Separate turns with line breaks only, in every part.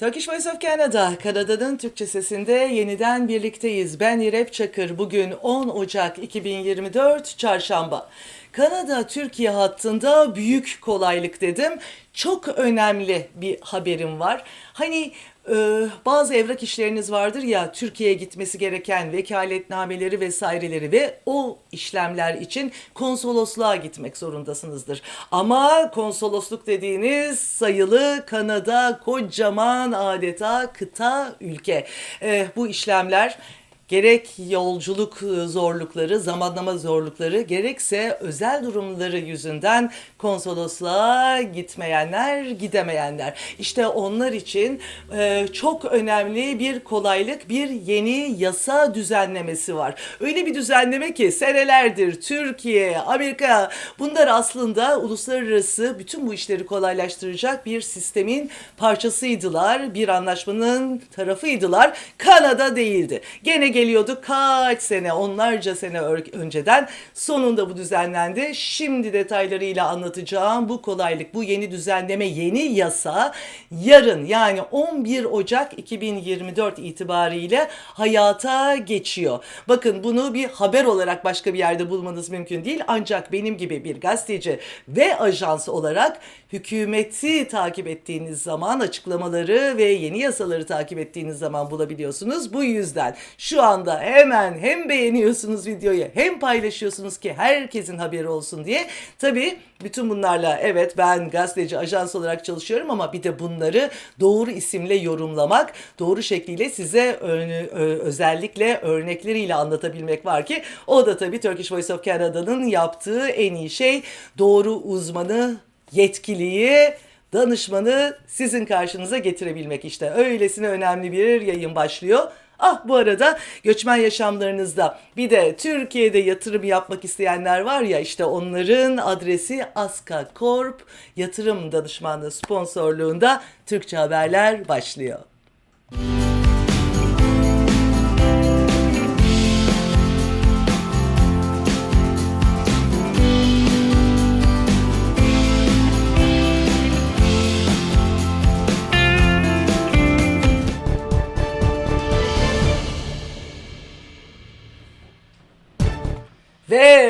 Turkish Voice of Canada, Kanada'nın Türkçe sesinde yeniden birlikteyiz. Ben İrep Çakır. Bugün 10 Ocak 2024 Çarşamba. Kanada-Türkiye hattında büyük kolaylık dedim. Çok önemli bir haberim var. Hani e, bazı evrak işleriniz vardır ya Türkiye'ye gitmesi gereken vekaletnameleri vesaireleri ve o işlemler için konsolosluğa gitmek zorundasınızdır. Ama konsolosluk dediğiniz sayılı Kanada kocaman adeta kıta ülke. E, bu işlemler gerek yolculuk zorlukları, zamanlama zorlukları, gerekse özel durumları yüzünden konsolosluğa gitmeyenler, gidemeyenler. İşte onlar için e, çok önemli bir kolaylık, bir yeni yasa düzenlemesi var. Öyle bir düzenleme ki senelerdir Türkiye, Amerika bunlar aslında uluslararası bütün bu işleri kolaylaştıracak bir sistemin parçasıydılar. Bir anlaşmanın tarafıydılar. Kanada değildi. Gene geliyordu kaç sene, onlarca sene önceden. Sonunda bu düzenlendi. Şimdi detaylarıyla anlatacağım bu kolaylık, bu yeni düzenleme, yeni yasa yarın yani 11 Ocak 2024 itibariyle hayata geçiyor. Bakın bunu bir haber olarak başka bir yerde bulmanız mümkün değil. Ancak benim gibi bir gazeteci ve ajans olarak hükümeti takip ettiğiniz zaman açıklamaları ve yeni yasaları takip ettiğiniz zaman bulabiliyorsunuz. Bu yüzden şu anda hemen hem beğeniyorsunuz videoyu hem paylaşıyorsunuz ki herkesin haberi olsun diye. Tabii bütün bunlarla evet ben gazeteci ajans olarak çalışıyorum ama bir de bunları doğru isimle yorumlamak, doğru şekliyle size özellikle örnekleriyle anlatabilmek var ki o da tabii Turkish Voice of Canada'nın yaptığı en iyi şey doğru uzmanı, yetkiliyi danışmanı sizin karşınıza getirebilmek işte. Öylesine önemli bir yayın başlıyor. Ah bu arada göçmen yaşamlarınızda bir de Türkiye'de yatırım yapmak isteyenler var ya işte onların adresi Aska Corp yatırım danışmanlığı sponsorluğunda Türkçe Haberler başlıyor.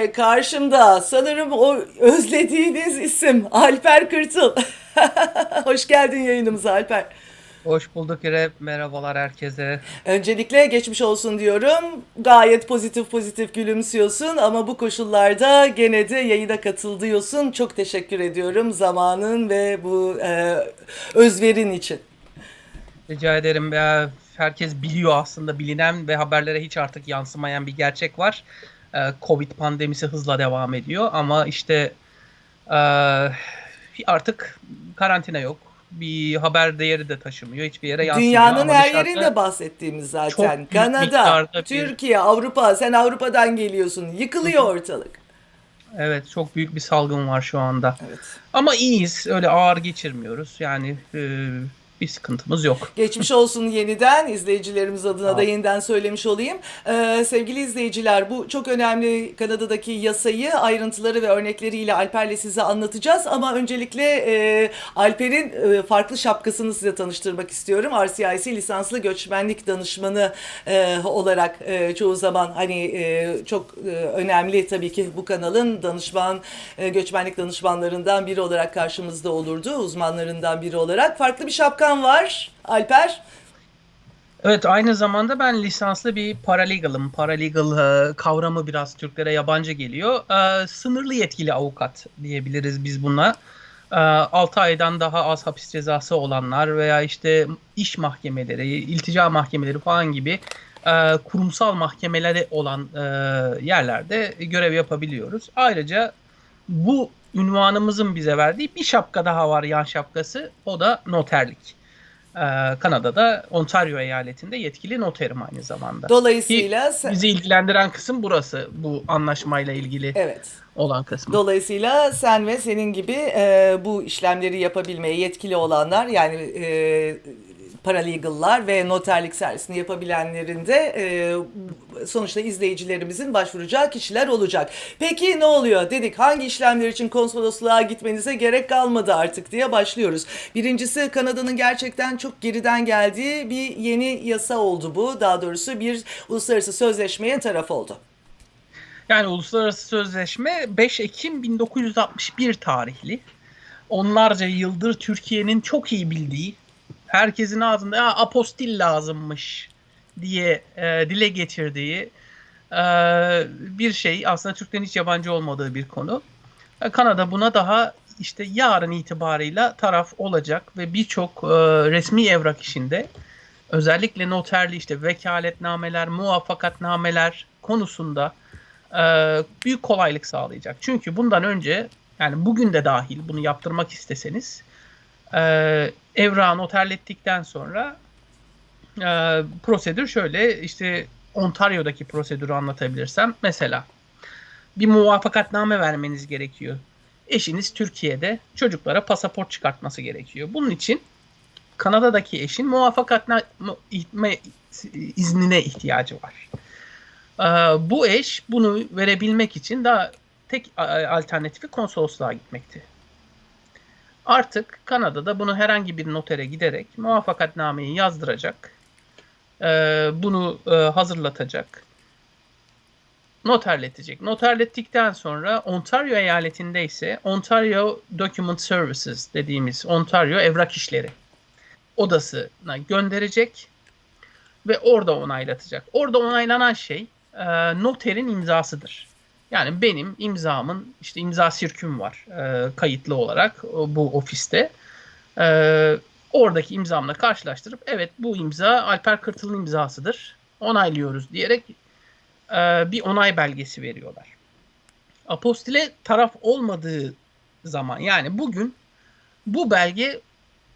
Ve karşımda sanırım o özlediğiniz isim Alper Kırtıl. Hoş geldin yayınımıza Alper.
Hoş bulduk İrem. Merhabalar herkese.
Öncelikle geçmiş olsun diyorum. Gayet pozitif pozitif gülümsüyorsun ama bu koşullarda gene de yayına katıl Çok teşekkür ediyorum zamanın ve bu e, özverin için.
Rica ederim. Ya, herkes biliyor aslında bilinen ve haberlere hiç artık yansımayan bir gerçek var. Ee, Covid pandemisi hızla devam ediyor ama işte e, artık karantina yok. Bir haber değeri de taşımıyor. Hiçbir yere yansımıyor.
Dünyanın
Ama
her yerinde bahsettiğimiz zaten. Kanada,
miktarda bir-
Türkiye, Avrupa. Sen Avrupa'dan geliyorsun. Yıkılıyor ortalık.
Evet çok büyük bir salgın var şu anda.
Evet.
Ama iyiyiz. Öyle ağır geçirmiyoruz. Yani e, bir sıkıntımız yok.
Geçmiş olsun yeniden izleyicilerimiz adına da yeniden söylemiş olayım. Ee, sevgili izleyiciler bu çok önemli Kanada'daki yasayı ayrıntıları ve örnekleriyle Alper'le size anlatacağız. Ama öncelikle e, Alper'in e, farklı şapkasını size tanıştırmak istiyorum. RCIC lisanslı göçmenlik danışmanı e, olarak e, çoğu zaman hani e, çok e, önemli tabii ki bu kanalın danışman e, göçmenlik danışmanlarından biri olarak karşımızda olurdu. Uzmanlarından biri olarak. Farklı bir şapkan var Alper.
Evet aynı zamanda ben lisanslı bir paralegalım. Paralegal e, kavramı biraz Türklere yabancı geliyor. E, sınırlı yetkili avukat diyebiliriz biz buna. E, 6 aydan daha az hapis cezası olanlar veya işte iş mahkemeleri, iltica mahkemeleri falan gibi e, kurumsal mahkemeleri olan e, yerlerde görev yapabiliyoruz. Ayrıca bu ünvanımızın bize verdiği bir şapka daha var yan şapkası. O da noterlik. Ee, Kanada'da Ontario eyaletinde yetkili noterim aynı zamanda.
Dolayısıyla sen-
Bizi ilgilendiren kısım burası. Bu anlaşmayla ilgili
evet.
olan kısmı.
Dolayısıyla sen ve senin gibi e, bu işlemleri yapabilmeye yetkili olanlar yani e, paralegal'lar ve noterlik servisini yapabilenlerin de e, sonuçta izleyicilerimizin başvuracağı kişiler olacak. Peki ne oluyor? Dedik hangi işlemler için konsolosluğa gitmenize gerek kalmadı artık diye başlıyoruz. Birincisi Kanada'nın gerçekten çok geriden geldiği bir yeni yasa oldu bu. Daha doğrusu bir uluslararası sözleşmeye taraf oldu.
Yani uluslararası sözleşme 5 Ekim 1961 tarihli. Onlarca yıldır Türkiye'nin çok iyi bildiği, herkesin ağzında ya apostil lazımmış diye e, dile getirdiği e, bir şey. Aslında Türklerin hiç yabancı olmadığı bir konu. E, Kanada buna daha işte yarın itibarıyla taraf olacak ve birçok e, resmi evrak işinde özellikle noterli işte vekaletnameler, muvaffakatnameler konusunda e, büyük kolaylık sağlayacak. Çünkü bundan önce yani bugün de dahil bunu yaptırmak isteseniz e, evrağı noterlettikten sonra e, prosedür şöyle işte Ontario'daki prosedürü anlatabilirsem mesela bir muvaffakatname vermeniz gerekiyor. Eşiniz Türkiye'de çocuklara pasaport çıkartması gerekiyor. Bunun için Kanada'daki eşin muvaffakatname iznine ihtiyacı var. Ee, bu eş bunu verebilmek için daha tek alternatifi konsolosluğa gitmekti. Artık Kanada'da bunu herhangi bir notere giderek muvaffakatnameyi yazdıracak, e, bunu e, hazırlatacak, noterletecek. Noterlettikten sonra Ontario eyaletinde ise Ontario Document Services dediğimiz Ontario evrak işleri odasına gönderecek ve orada onaylatacak. Orada onaylanan şey e, noterin imzasıdır. Yani benim imzamın işte imza sirküm var e, kayıtlı olarak bu ofiste. E, oradaki imzamla karşılaştırıp evet bu imza Alper Kırtıl'ın imzasıdır. Onaylıyoruz diyerek e, bir onay belgesi veriyorlar. Apostile taraf olmadığı zaman yani bugün bu belge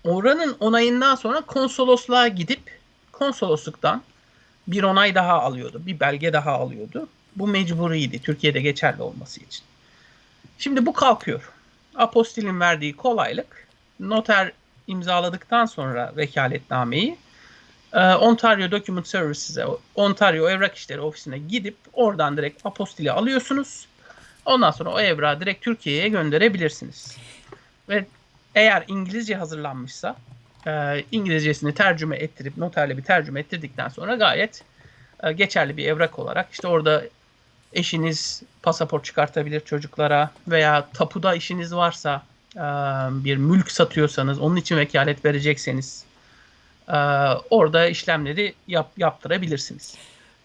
oranın onayından sonra konsolosluğa gidip konsolosluktan bir onay daha alıyordu. Bir belge daha alıyordu. Bu mecburiydi Türkiye'de geçerli olması için. Şimdi bu kalkıyor. Apostilin verdiği kolaylık noter imzaladıktan sonra vekaletnameyi e, Ontario Document Services'e, Ontario Evrak İşleri Ofisi'ne gidip oradan direkt apostili alıyorsunuz. Ondan sonra o evrağı direkt Türkiye'ye gönderebilirsiniz. Ve eğer İngilizce hazırlanmışsa e, İngilizcesini tercüme ettirip noterle bir tercüme ettirdikten sonra gayet e, geçerli bir evrak olarak işte orada eşiniz pasaport çıkartabilir çocuklara veya tapuda işiniz varsa e, bir mülk satıyorsanız onun için vekalet verecekseniz e, orada işlemleri yap, yaptırabilirsiniz.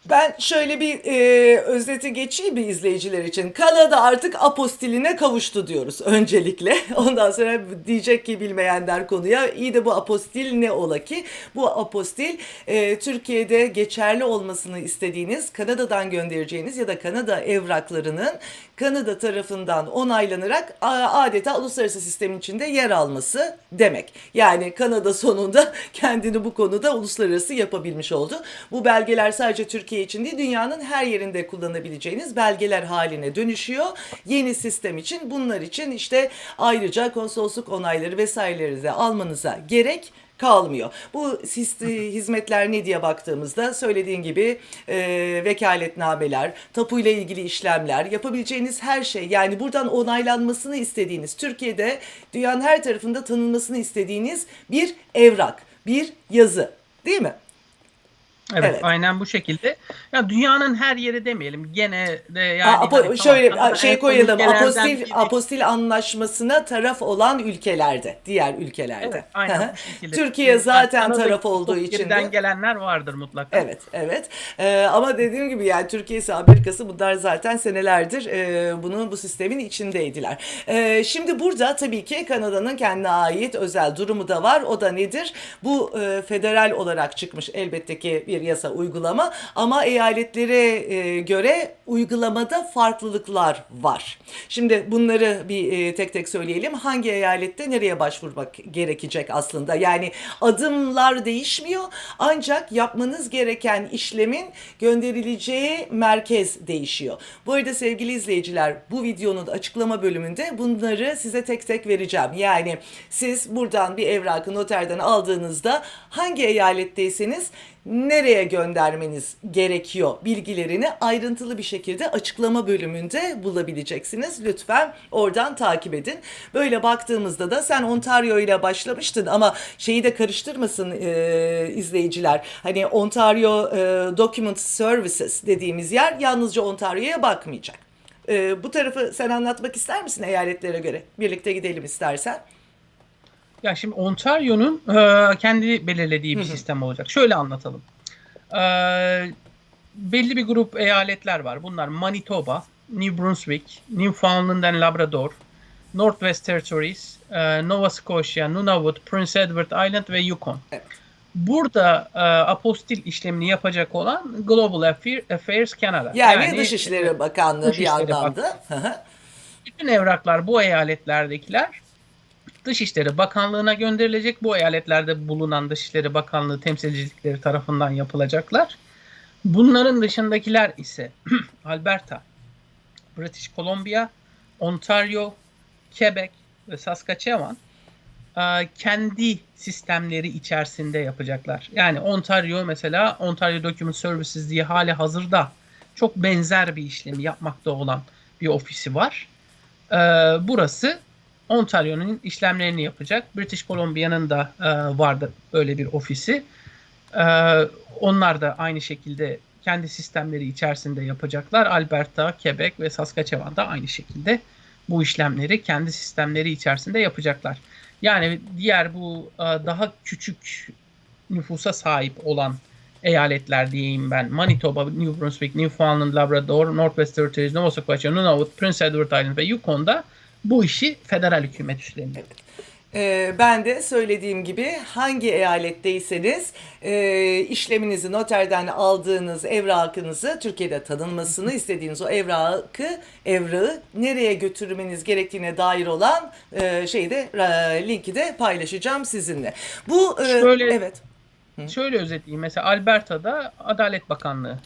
Ben şöyle bir e, özeti geçeyim bir izleyiciler için. Kanada artık apostiline kavuştu diyoruz öncelikle. Ondan sonra diyecek ki bilmeyenler konuya iyi de bu apostil ne ola ki? Bu apostil e, Türkiye'de geçerli olmasını istediğiniz Kanada'dan göndereceğiniz ya da Kanada evraklarının Kanada tarafından onaylanarak adeta uluslararası sistemin içinde yer alması demek. Yani Kanada sonunda kendini bu konuda uluslararası yapabilmiş oldu. Bu belgeler sadece Türkiye için değil dünyanın her yerinde kullanabileceğiniz belgeler haline dönüşüyor. Yeni sistem için bunlar için işte ayrıca konsolosluk onayları vesaireleri de almanıza gerek kalmıyor. Bu hizmetler ne diye baktığımızda söylediğin gibi e, vekaletnameler, tapuyla ilgili işlemler, yapabileceğiniz her şey yani buradan onaylanmasını istediğiniz, Türkiye'de dünyanın her tarafında tanınmasını istediğiniz bir evrak, bir yazı değil mi?
Evet, evet, aynen bu şekilde. Ya dünyanın her yeri demeyelim. Gene de yani
Aa,
hani,
şöyle
tamam,
şey koyalım. Apostil
biri...
apostil anlaşmasına taraf olan ülkelerde, diğer ülkelerde.
Evet, aynen.
Türkiye zaten
yani,
taraf olduğu için
de. gelenler vardır mutlaka.
Evet, evet. Ee, ama dediğim gibi yani Türkiye ise Amerika'sı bunlar zaten senelerdir e, bunun bu sistemin içindeydiler. E, şimdi burada tabii ki Kanada'nın kendine ait özel durumu da var. O da nedir? Bu e, federal olarak çıkmış elbette ki bir bir yasa uygulama ama eyaletlere e, göre uygulamada farklılıklar var. Şimdi bunları bir e, tek tek söyleyelim. Hangi eyalette nereye başvurmak gerekecek aslında? Yani adımlar değişmiyor ancak yapmanız gereken işlemin gönderileceği merkez değişiyor. Bu arada sevgili izleyiciler bu videonun açıklama bölümünde bunları size tek tek vereceğim. Yani siz buradan bir evrakı noterden aldığınızda hangi eyaletteyseniz nereye göndermeniz gerekiyor bilgilerini ayrıntılı bir şekilde açıklama bölümünde bulabileceksiniz. Lütfen oradan takip edin. Böyle baktığımızda da sen Ontario ile başlamıştın ama şeyi de karıştırmasın e, izleyiciler. Hani Ontario e, Document Services dediğimiz yer yalnızca Ontario'ya bakmayacak. E, bu tarafı sen anlatmak ister misin eyaletlere göre? Birlikte gidelim istersen.
Ya şimdi Ontario'nun e, kendi belirlediği bir sistem olacak. Şöyle anlatalım. E, belli bir grup eyaletler var. Bunlar Manitoba, New Brunswick, Newfoundland and Labrador, Northwest Territories, e, Nova Scotia, Nunavut, Prince Edward Island ve Yukon.
Evet.
Burada e, apostil işlemini yapacak olan Global Affair- Affairs Canada.
Yani, Dışişleri Bakanlığı bir
Dışişleri
yandan da.
Bütün evraklar bu eyaletlerdekiler Dışişleri Bakanlığı'na gönderilecek. Bu eyaletlerde bulunan Dışişleri Bakanlığı temsilcilikleri tarafından yapılacaklar. Bunların dışındakiler ise Alberta, British Columbia, Ontario, Quebec ve Saskatchewan e, kendi sistemleri içerisinde yapacaklar. Yani Ontario mesela Ontario Document Services diye hali hazırda çok benzer bir işlemi yapmakta olan bir ofisi var. Ee, burası Ontario'nun işlemlerini yapacak. British Columbia'nın da e, vardı böyle bir ofisi. Ee, onlar da aynı şekilde kendi sistemleri içerisinde yapacaklar. Alberta, Quebec ve Saskatchewan da aynı şekilde bu işlemleri kendi sistemleri içerisinde yapacaklar. Yani diğer bu e, daha küçük nüfusa sahip olan eyaletler diyeyim ben. Manitoba, New Brunswick, Newfoundland, Labrador, Northwest Territories, Nova Scotia, Nunavut, Prince Edward Island ve Yukon'da bu işi federal hükümet üstleniyor.
Ee, ben de söylediğim gibi hangi eyaletteyseniz e, işleminizi noterden aldığınız evrakınızı Türkiye'de tanınmasını istediğiniz o evrakı evrağı nereye götürmeniz gerektiğine dair olan e, şeyi de e, linki de paylaşacağım sizinle. Bu e,
Şöyle-
evet.
Şöyle özetleyeyim. Mesela Alberta'da Adalet Bakanlığı,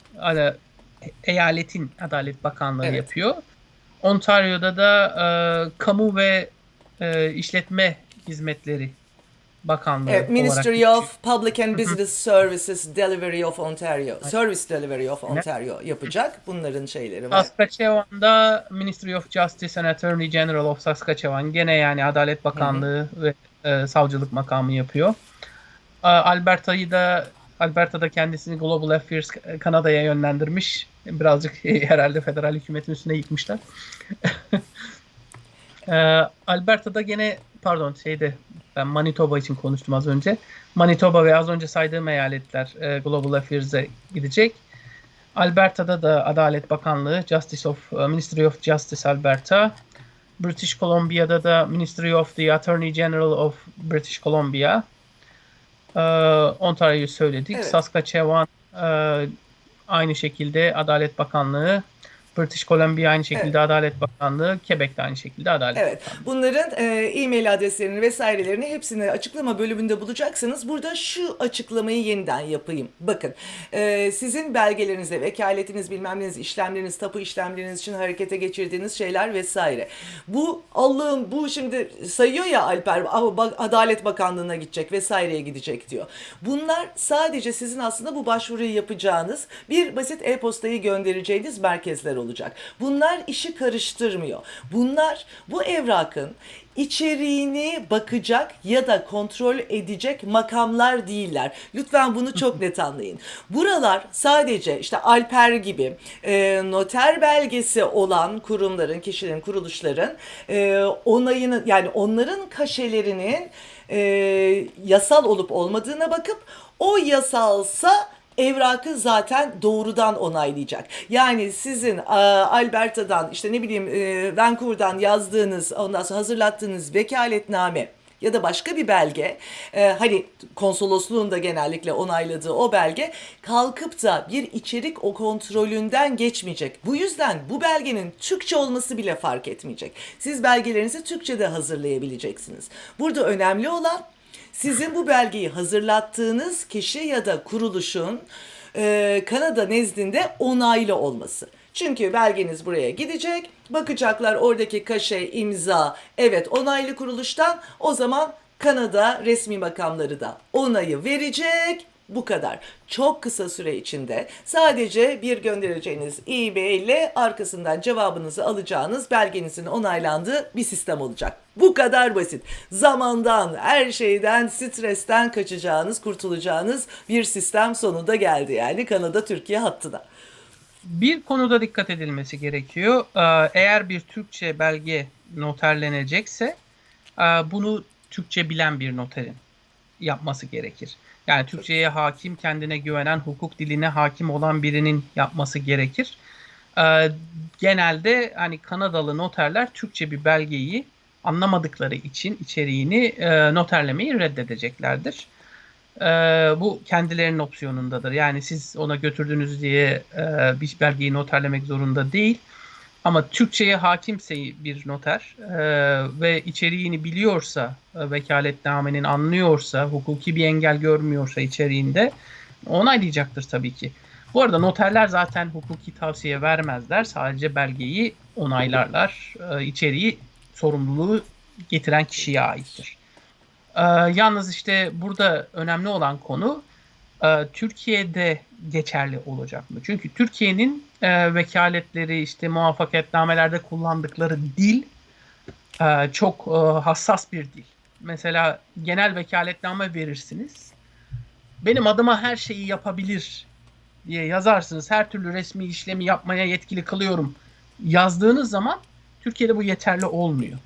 eyaletin Adalet Bakanlığı
Evet.
yapıyor. Ontario'da da e, Kamu ve e, İşletme Hizmetleri Bakanlığı
Evet, Ministry
olarak
of Public and Business Services Delivery of Ontario, Service Delivery of Ontario yapacak. Bunların şeyleri var.
Saskatchewan'da Ministry of Justice and Attorney General of Saskatchewan gene yani Adalet Bakanlığı ve e, savcılık makamı yapıyor. A, Alberta'yı da Alberta'da kendisini Global Affairs Kanada'ya yönlendirmiş. Birazcık herhalde federal hükümetin üstüne yıkmışlar. E, Alberta'da gene pardon şeyde ben Manitoba için konuştum az önce. Manitoba ve az önce saydığım eyaletler e, Global Affairs'e gidecek. Alberta'da da Adalet Bakanlığı, Justice of Ministry of Justice Alberta, British Columbia'da da Ministry of the Attorney General of British Columbia, Ee, Ontario'yu söyledik.
Evet.
Saskatchewan e, aynı şekilde Adalet Bakanlığı, British Columbia aynı şekilde
Evet.
Adalet Bakanlığı, Quebec de aynı şekilde Adalet
Evet. Bunların e, e-mail adreslerini vesairelerini hepsini açıklama bölümünde bulacaksınız. Burada şu açıklamayı yeniden yapayım. Bakın e, sizin belgelerinizde vekaletiniz bilmem neniz işlemleriniz tapu işlemleriniz için harekete geçirdiğiniz şeyler vesaire. Bu Allah'ım bu şimdi sayıyor ya Alper "Ama bak, Adalet Bakanlığı'na gidecek vesaireye gidecek diyor. Bunlar sadece sizin aslında bu başvuruyu yapacağınız bir basit e-postayı göndereceğiniz merkezler olacak. Bunlar işi karıştırmıyor. Bunlar bu evrakın içeriğini bakacak ya da kontrol edecek makamlar değiller. Lütfen bunu çok net anlayın. Buralar sadece işte Alper gibi e, noter belgesi olan kurumların, kişilerin, kuruluşların e, onayını yani onların kaşelerinin e, yasal olup olmadığına bakıp o yasalsa evrakı zaten doğrudan onaylayacak. Yani sizin e, Alberta'dan işte ne bileyim e, Vancouver'dan yazdığınız ondan sonra hazırlattığınız vekaletname ya da başka bir belge e, hani konsolosluğun da genellikle onayladığı o belge kalkıp da bir içerik o kontrolünden geçmeyecek. Bu yüzden bu belgenin Türkçe olması bile fark etmeyecek. Siz belgelerinizi Türkçe'de hazırlayabileceksiniz. Burada önemli olan sizin bu belgeyi hazırlattığınız kişi ya da kuruluşun e, Kanada nezdinde onaylı olması. Çünkü belgeniz buraya gidecek, bakacaklar oradaki kaşe, imza, evet onaylı kuruluştan o zaman Kanada resmi makamları da onayı verecek. Bu kadar. Çok kısa süre içinde sadece bir göndereceğiniz e-mail ile arkasından cevabınızı alacağınız belgenizin onaylandığı bir sistem olacak. Bu kadar basit. Zamandan, her şeyden, stresten kaçacağınız, kurtulacağınız bir sistem sonunda geldi. Yani Kanada-Türkiye hattına.
Bir konuda dikkat edilmesi gerekiyor. Ee, Eğer bir Türkçe belge noterlenecekse e, bunu Türkçe bilen bir noterin yapması gerekir. Yani Türkçe'ye hakim, kendine güvenen, hukuk diline hakim olan birinin yapması gerekir. Ee, Genelde hani Kanadalı noterler Türkçe bir belgeyi anlamadıkları için içeriğini e, noterlemeyi reddedeceklerdir. Ee, bu kendilerinin opsiyonundadır. Yani siz ona götürdünüz diye e, bir belgeyi noterlemek zorunda değil. Ama Türkçe'ye hakimse bir noter e, ve içeriğini biliyorsa, e, vekaletnamenin anlıyorsa, hukuki bir engel görmüyorsa içeriğinde onaylayacaktır tabii ki. Bu arada noterler zaten hukuki tavsiye vermezler. Sadece belgeyi onaylarlar. E, içeriği sorumluluğu getiren kişiye aittir. Ee, yalnız işte burada önemli olan konu e, Türkiye'de geçerli olacak mı? Çünkü Türkiye'nin e, vekaletleri işte muvaffakatnamelerde kullandıkları dil e, çok e, hassas bir dil. Mesela genel vekaletname verirsiniz. Benim adıma her şeyi yapabilir diye yazarsınız. Her türlü resmi işlemi yapmaya yetkili kılıyorum yazdığınız zaman Türkiye'de bu yeterli olmuyor.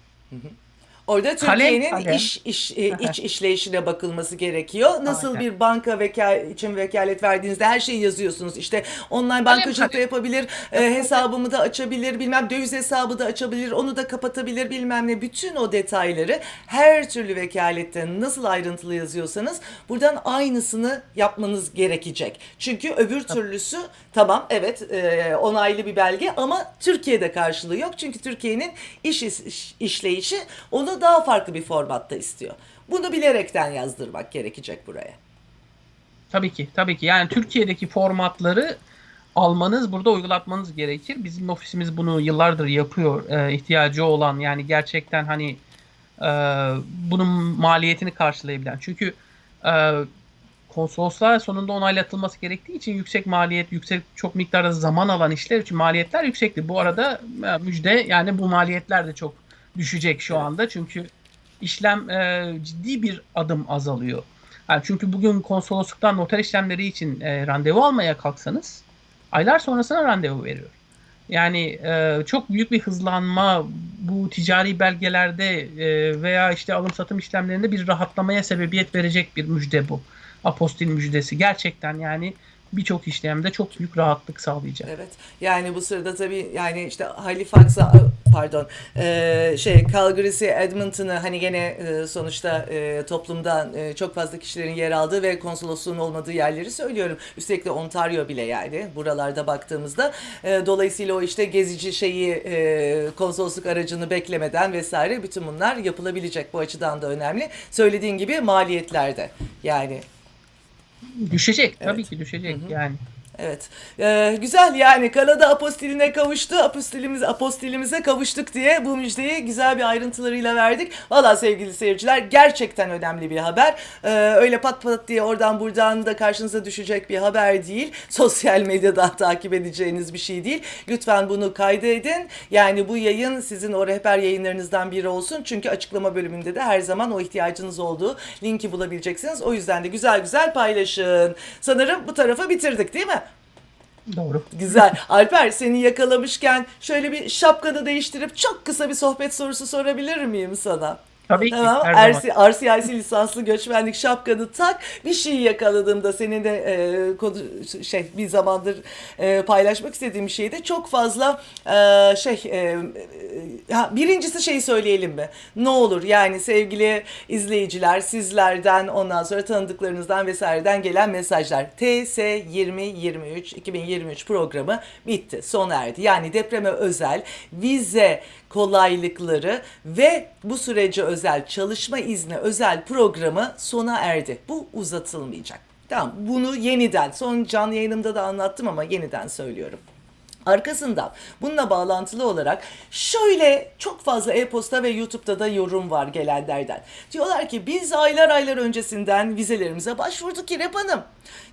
Orada Türkiye'nin
kalem.
iş, iş e, iç işleyişine bakılması gerekiyor. Nasıl
Aynen.
bir banka veka- için vekalet verdiğinizde her şeyi yazıyorsunuz. İşte online bankacılık da yapabilir, e, hesabımı da açabilir, bilmem döviz hesabı da açabilir, onu da kapatabilir bilmem ne. Bütün o detayları her türlü vekalette nasıl ayrıntılı yazıyorsanız buradan aynısını yapmanız gerekecek. Çünkü öbür türlüsü tamam evet e, onaylı bir belge ama Türkiye'de karşılığı yok. Çünkü Türkiye'nin iş, iş- işleyişi onu daha farklı bir formatta istiyor. Bunu bilerekten yazdırmak gerekecek buraya.
Tabii ki, tabii ki. Yani Türkiye'deki formatları almanız, burada uygulatmanız gerekir. Bizim ofisimiz bunu yıllardır yapıyor. Ee, ihtiyacı olan yani gerçekten hani e, bunun maliyetini karşılayabilen. Çünkü e, konsolosluğa sonunda onaylatılması gerektiği için yüksek maliyet, yüksek çok miktarda zaman alan işler için maliyetler yüksekti. Bu arada e, müjde yani bu maliyetler de çok düşecek şu anda. Çünkü işlem e, ciddi bir adım azalıyor. Yani çünkü bugün konsolosluktan noter işlemleri için e, randevu almaya kalksanız aylar sonrasına randevu veriyor. Yani e, çok büyük bir hızlanma bu ticari belgelerde e, veya işte alım satım işlemlerinde bir rahatlamaya sebebiyet verecek bir müjde bu. Apostil müjdesi gerçekten yani birçok işlemde çok büyük rahatlık sağlayacak.
Evet. Yani bu sırada tabii yani işte Halifax'a pardon e, şey Calgary'si Edmonton'ı hani gene e, sonuçta e, toplumdan e, çok fazla kişilerin yer aldığı ve konsolosluğun olmadığı yerleri söylüyorum. Üstelik de Ontario bile yani buralarda baktığımızda e, dolayısıyla o işte gezici şeyi e, konsolosluk aracını beklemeden vesaire bütün bunlar yapılabilecek. Bu açıdan da önemli. Söylediğin gibi maliyetlerde yani
Düşecek. Tabii ki düşecek yani.
Evet. Ee, güzel yani Kanada apostiline kavuştu. Apostilimiz, apostilimize kavuştuk diye bu müjdeyi güzel bir ayrıntılarıyla verdik. Valla sevgili seyirciler gerçekten önemli bir haber. Ee, öyle pat pat diye oradan buradan da karşınıza düşecek bir haber değil. Sosyal medyada takip edeceğiniz bir şey değil. Lütfen bunu kaydedin. Yani bu yayın sizin o rehber yayınlarınızdan biri olsun. Çünkü açıklama bölümünde de her zaman o ihtiyacınız olduğu linki bulabileceksiniz. O yüzden de güzel güzel paylaşın. Sanırım bu tarafa bitirdik değil mi?
Doğru.
Güzel. Alper seni yakalamışken şöyle bir şapkanı değiştirip çok kısa bir sohbet sorusu sorabilir miyim sana?
Tabii ki
Tamam.
her zaman.
RC, RCIC lisanslı göçmenlik şapkanı tak. Bir şey yakaladığımda senin de e, konu, şey bir zamandır e, paylaşmak istediğim bir şeyde çok fazla e, şey e, e, ha, birincisi şeyi söyleyelim mi? Ne olur yani sevgili izleyiciler sizlerden ondan sonra tanıdıklarınızdan vesaireden gelen mesajlar. TS 2023 2023 programı bitti. Sona erdi. Yani depreme özel vize kolaylıkları ve bu sürece özel çalışma izni özel programı sona erdi. Bu uzatılmayacak. Tamam bunu yeniden son canlı yayınımda da anlattım ama yeniden söylüyorum. Arkasından bununla bağlantılı olarak şöyle çok fazla e-posta ve YouTube'da da yorum var gelenlerden. Diyorlar ki biz aylar aylar öncesinden vizelerimize başvurduk İrep Hanım.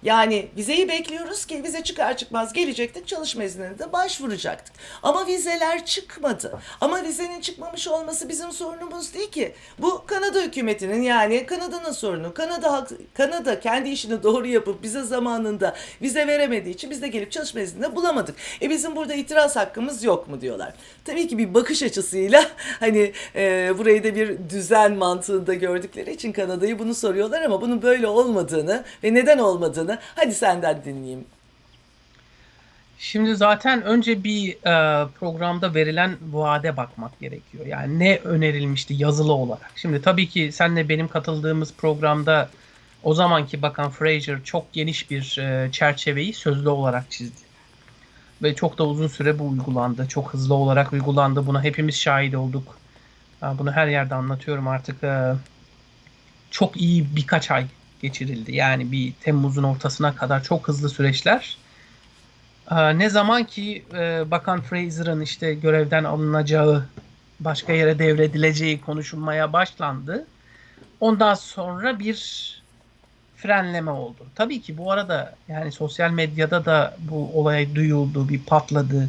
Yani vizeyi bekliyoruz ki vize çıkar çıkmaz gelecektik çalışma iznine de başvuracaktık. Ama vizeler çıkmadı. Ama vizenin çıkmamış olması bizim sorunumuz değil ki. Bu Kanada hükümetinin yani Kanada'nın sorunu. Kanada Kanada kendi işini doğru yapıp bize zamanında vize veremediği için biz de gelip çalışma iznini bulamadık. E bizim burada itiraz hakkımız yok mu diyorlar. Tabii ki bir bakış açısıyla hani e, burayı da bir düzen mantığında gördükleri için Kanada'yı bunu soruyorlar ama bunun böyle olmadığını ve neden olmadığını hadi senden dinleyeyim.
Şimdi zaten önce bir e, programda verilen vaade bakmak gerekiyor. Yani ne önerilmişti yazılı olarak. Şimdi tabii ki senle benim katıldığımız programda o zamanki Bakan Fraser çok geniş bir e, çerçeveyi sözlü olarak çizdi. Ve çok da uzun süre bu uygulandı. Çok hızlı olarak uygulandı. Buna hepimiz şahit olduk. Bunu her yerde anlatıyorum artık. e, çok iyi birkaç ay geçirildi. Yani bir Temmuz'un ortasına kadar çok hızlı süreçler. Ee, Ne zaman ki e, Bakan Fraser'ın işte görevden alınacağı, başka yere devredileceği konuşulmaya başlandı. Ondan sonra bir frenleme oldu. Tabii ki bu arada yani sosyal medyada da bu olay duyuldu, bir patladı.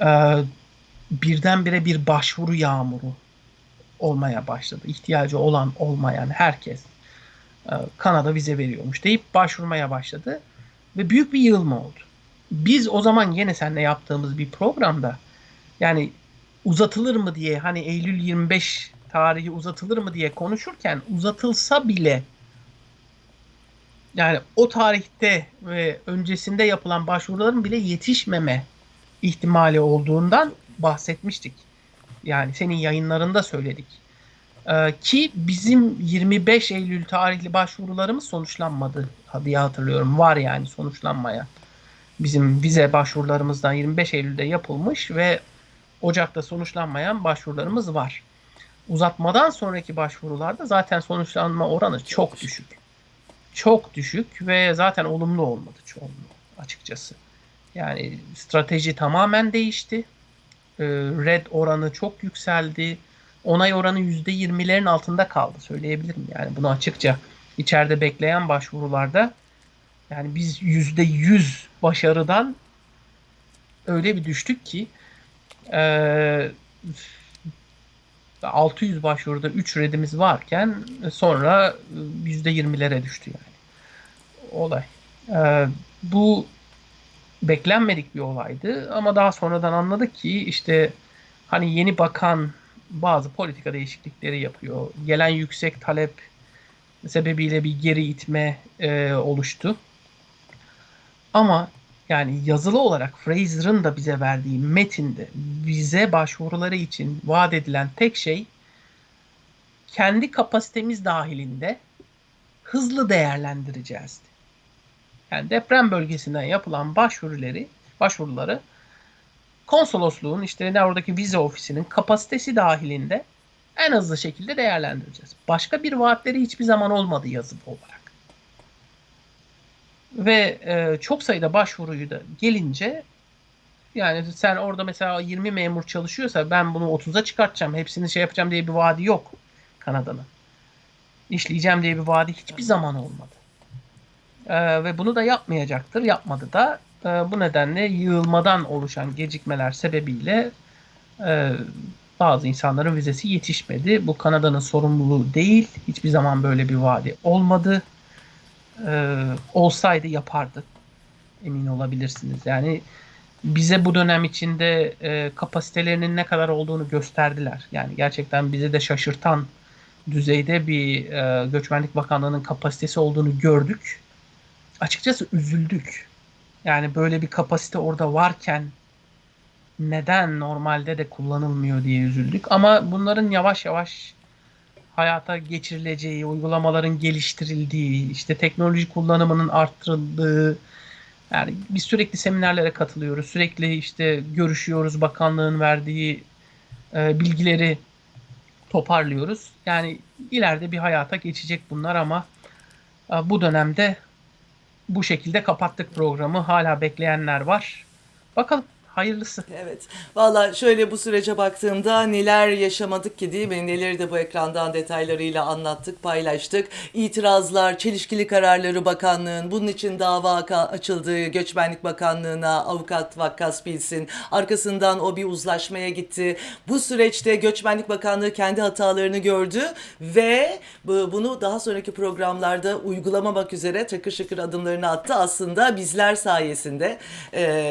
Ee, birdenbire bir başvuru yağmuru olmaya başladı. İhtiyacı olan olmayan herkes e, Kanada vize veriyormuş deyip başvurmaya başladı ve büyük bir yığılma oldu. Biz o zaman yine seninle yaptığımız bir programda yani uzatılır mı diye hani Eylül 25 tarihi uzatılır mı diye konuşurken uzatılsa bile yani o tarihte ve öncesinde yapılan başvuruların bile yetişmeme ihtimali olduğundan bahsetmiştik. Yani senin yayınlarında söyledik. Ee, ki bizim 25 Eylül tarihli başvurularımız sonuçlanmadı diye hatırlıyorum. Var yani sonuçlanmaya. Bizim vize başvurularımızdan 25 Eylül'de yapılmış ve Ocak'ta sonuçlanmayan başvurularımız var. Uzatmadan sonraki başvurularda zaten sonuçlanma oranı çok düşük. Çok düşük ve zaten olumlu olmadı çoğunluğu açıkçası. Yani strateji tamamen değişti. Ee, Red oranı çok yükseldi. Onay oranı %20'lerin altında kaldı söyleyebilirim. Yani bunu açıkça içeride bekleyen başvurularda yani biz %100 başarıdan öyle bir düştük ki eee 600 başvuruda 3 redimiz varken sonra %20'lere düştü yani olay. Eee, bu beklenmedik bir olaydı ama daha sonradan anladık ki işte hani yeni bakan bazı politika değişiklikleri yapıyor. Gelen yüksek talep sebebiyle bir geri itme e, oluştu. Ama yani yazılı olarak Fraser'ın da bize verdiği metinde vize başvuruları için vaat edilen tek şey kendi kapasitemiz dahilinde hızlı değerlendireceğiz. Yani deprem bölgesinden yapılan başvuruları, başvuruları konsolosluğun işte ne oradaki vize ofisinin kapasitesi dahilinde en hızlı şekilde değerlendireceğiz. Başka bir vaatleri hiçbir zaman olmadı yazılı olarak. Ve e, çok sayıda başvuruyu da gelince yani sen orada mesela 20 memur çalışıyorsa ben bunu 30'a çıkartacağım, hepsini şey yapacağım diye bir vaadi yok Kanada'nın. İşleyeceğim diye bir vaadi hiçbir zaman olmadı. E, ve bunu da yapmayacaktır, yapmadı da. E, bu nedenle yığılmadan oluşan gecikmeler sebebiyle e, bazı insanların vizesi yetişmedi. Bu Kanada'nın sorumluluğu değil. Hiçbir zaman böyle bir vaadi olmadı. Ee, olsaydı yapardı. Emin olabilirsiniz. Yani bize bu dönem içinde e, kapasitelerinin ne kadar olduğunu gösterdiler. Yani gerçekten bizi de şaşırtan düzeyde bir e, Göçmenlik Bakanlığı'nın kapasitesi olduğunu gördük. Açıkçası üzüldük. Yani böyle bir kapasite orada varken neden normalde de kullanılmıyor diye üzüldük. Ama bunların yavaş yavaş hayata geçirileceği, uygulamaların geliştirildiği, işte teknoloji kullanımının arttırıldığı, yani biz sürekli seminerlere katılıyoruz, sürekli işte görüşüyoruz, bakanlığın verdiği e, bilgileri toparlıyoruz. Yani ileride bir hayata geçecek bunlar ama e, bu dönemde bu şekilde kapattık programı. Hala bekleyenler var. Bakalım hayırlısı.
Evet. Valla şöyle bu sürece baktığımda neler yaşamadık ki değil mi? Neleri de bu ekrandan detaylarıyla anlattık, paylaştık. İtirazlar, çelişkili kararları bakanlığın, bunun için dava açıldığı Göçmenlik Bakanlığı'na avukat Vakkas bilsin. Arkasından o bir uzlaşmaya gitti. Bu süreçte Göçmenlik Bakanlığı kendi hatalarını gördü ve bu- bunu daha sonraki programlarda uygulamamak üzere takır şıkır adımlarını attı. Aslında bizler sayesinde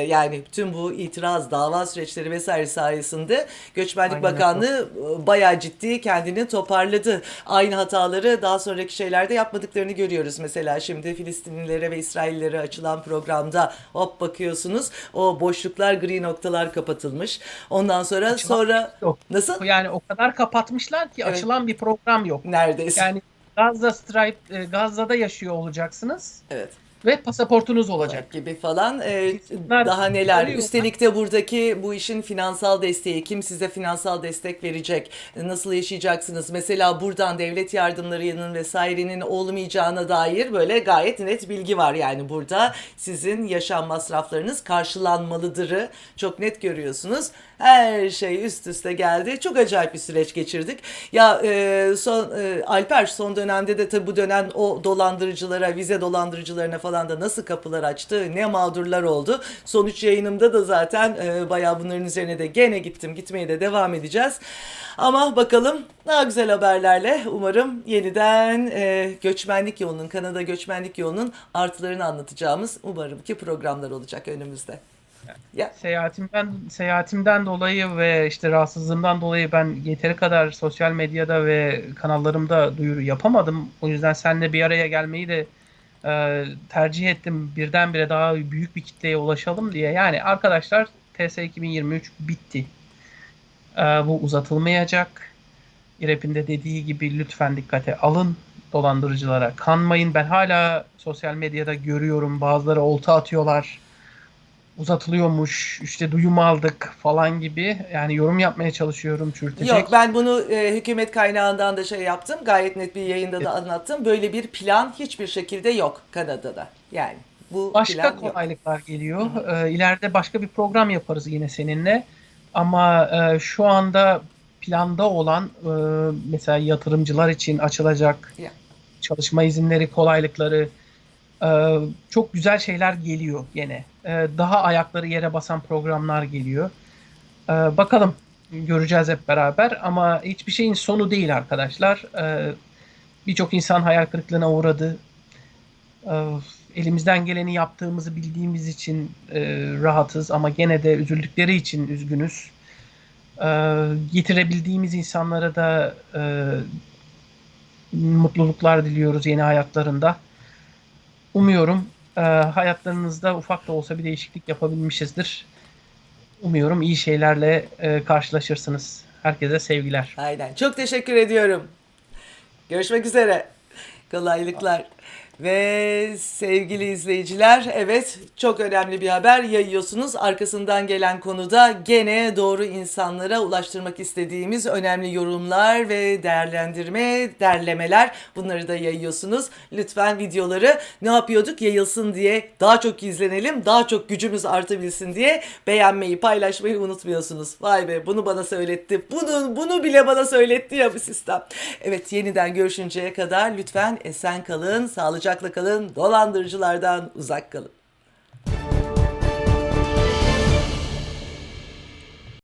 yani tüm bu itiraz, dava süreçleri vesaire sayesinde Göçmenlik
Aynen öyle.
Bakanlığı e, bayağı ciddi kendini toparladı. Aynı hataları daha sonraki şeylerde yapmadıklarını görüyoruz. Mesela şimdi Filistinlilere ve İsraillilere açılan programda hop bakıyorsunuz o boşluklar, gri noktalar kapatılmış. Ondan sonra
Açılan
sonra
yok.
nasıl?
Yani o kadar kapatmışlar ki
Evet.
açılan bir program yok.
Neredeyse.
Yani Gazze Strip, e, Gazze'da yaşıyor olacaksınız
evet.
Ve pasaportunuz olacak.
gibi falan. Ee, daha neler. Üstelik de buradaki bu işin finansal desteği kim size finansal destek verecek? Nasıl yaşayacaksınız? Mesela buradan devlet yardımlarının vesairenin olmayacağına dair böyle gayet net bilgi var yani burada sizin yaşam masraflarınız karşılanmalıdırı çok net görüyorsunuz. Her şey üst üste geldi. Çok acayip bir süreç geçirdik. Ya e, son e, Alper son dönemde de tabii bu dönem o dolandırıcılara, vize dolandırıcılarına falan da nasıl kapılar açtı, ne mağdurlar oldu. Sonuç yayınımda da zaten e, bayağı bunların üzerine de gene gittim, gitmeye de devam edeceğiz. Ama bakalım daha güzel haberlerle umarım yeniden e, göçmenlik yolunun, Kanada göçmenlik yolunun artılarını anlatacağımız umarım ki programlar olacak önümüzde. Ya
Seyahatimden seyahatimden dolayı ve işte rahatsızlığımdan dolayı ben yeteri kadar sosyal medyada ve kanallarımda duyuru yapamadım. O yüzden seninle bir araya gelmeyi de e, tercih ettim. Birdenbire daha büyük bir kitleye ulaşalım diye. Yani arkadaşlar TS 2023 bitti. E, bu uzatılmayacak. İrep'in de dediği gibi lütfen dikkate alın. Dolandırıcılara kanmayın. Ben hala sosyal medyada görüyorum. Bazıları olta atıyorlar uzatılıyormuş, işte duyum aldık falan gibi. Yani yorum yapmaya çalışıyorum çürütecek.
Yok ben bunu e, hükümet kaynağından da şey yaptım. Gayet net bir yayında da anlattım. Böyle bir plan hiçbir şekilde yok Kanada'da. Yani bu
Başka
plan yok.
kolaylıklar geliyor. Ee, ileride başka bir program yaparız yine seninle. Ama e, şu anda planda olan e, mesela yatırımcılar için açılacak
Ya.
çalışma izinleri, kolaylıkları e, çok güzel şeyler geliyor gene. E, daha ayakları yere basan programlar geliyor. E, bakalım göreceğiz hep beraber ama hiçbir şeyin sonu değil arkadaşlar. E, Birçok insan hayal kırıklığına uğradı. E, elimizden geleni yaptığımızı bildiğimiz için e, rahatız ama gene de üzüldükleri için üzgünüz. Getirebildiğimiz insanlara da e, mutluluklar diliyoruz yeni hayatlarında. Umuyorum e, hayatlarınızda ufak da olsa bir değişiklik yapabilmişizdir. Umuyorum iyi şeylerle e, karşılaşırsınız. Herkese sevgiler.
Aynen. Çok teşekkür ediyorum. Görüşmek üzere. Kolaylıklar. Ve sevgili izleyiciler, evet çok önemli bir haber yayıyorsunuz. Arkasından gelen konuda gene doğru insanlara ulaştırmak istediğimiz önemli yorumlar ve değerlendirme, derlemeler bunları da yayıyorsunuz. Lütfen videoları ne yapıyorduk yayılsın diye daha çok izlenelim, daha çok gücümüz artabilsin diye beğenmeyi, paylaşmayı unutmuyorsunuz. Vay be bunu bana söyletti. Bunu, bunu bile bana söyletti ya bu sistem. Evet yeniden görüşünceye kadar lütfen esen kalın, sağlıcakla kalın, dolandırıcılardan uzak kalın.